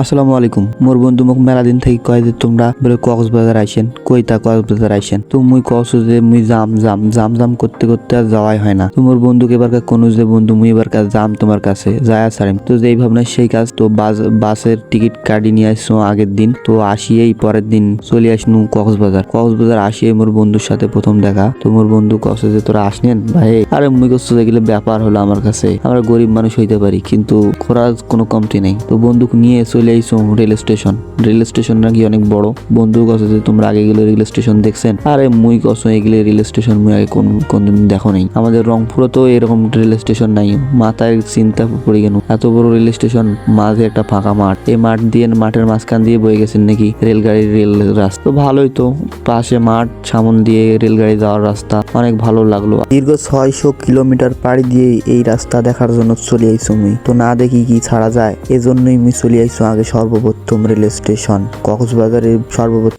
আসসালামু আলাইকুম। মোর বন্ধু মোক মেলা দিন থেকে কয় যে তোমরা বলে কক্সবাজার আইসেন। কইতা কক্সবাজার আইসেন। তো মুই কস যে মুই জাম জাম জাম জাম করতে করতে আর যাওয়াই হয় না। তো মোর বন্ধুকে এবার কোন যে বন্ধু মুই এবার কাজ জাম তোমার কাছে, যায় সারিম তো যেই ভাবনা সেই কাজ, তো বাস, বাসের টিকিট কাটি নিয়ে আসছো আগের দিন। তো আসিয়েই পরের দিন চলে আসনু কক্সবাজার। কক্সবাজার আসিয়ে মোর বন্ধুর সাথে প্রথম দেখা। তো মোর বন্ধু কসে যে তোরা আসনেন? ভাই, আরে মুই কষ্ট গেলে ব্যাপার হলো আমার কাছে। আমরা গরিব মানুষ হইতে পারি, কিন্তু খোরাজ কোনো কমতি নেই। তো বন্দুক নিয়ে চলে আইসো রেল স্টেশন রেল স্টেশন নাকি অনেক বড়। বন্ধু কাছে যে তোমরা আগে গেলে রেল স্টেশন দেখছেন, আরে মুই কসো এগুলো রেল স্টেশন মুই আগে কোন কোনদিন দেখো নেই। আমাদের রংপুরে তো এরকম রেল স্টেশন নাই। মাথায় চিন্তা পড়ে গেল এত বড় রেল স্টেশন মাঝে একটা ফাঁকা মাঠ। এই মাঠ দিয়ে, মাঠের মাঝখান দিয়ে বয়ে গেছেন নাকি রেলগাড়ির রেল রাস্তা? তো ভালোই তো। পাশে মাঠ, সামন দিয়ে রেলগাড়ি যাওয়ার রাস্তা। অনেক ভালো লাগল। দীর্ঘ ছয়শো কিলোমিটার পাড়ি দিয়ে এই রাস্তা দেখার জন্য চলে আইসো মুই। তো না দেখি কি ছাড়া যায়। এজন্যই মুই চলে আইসো আগে সর্বপ্রথম রেল স্টেশন কক্সবাজারের সর্বপ্রথম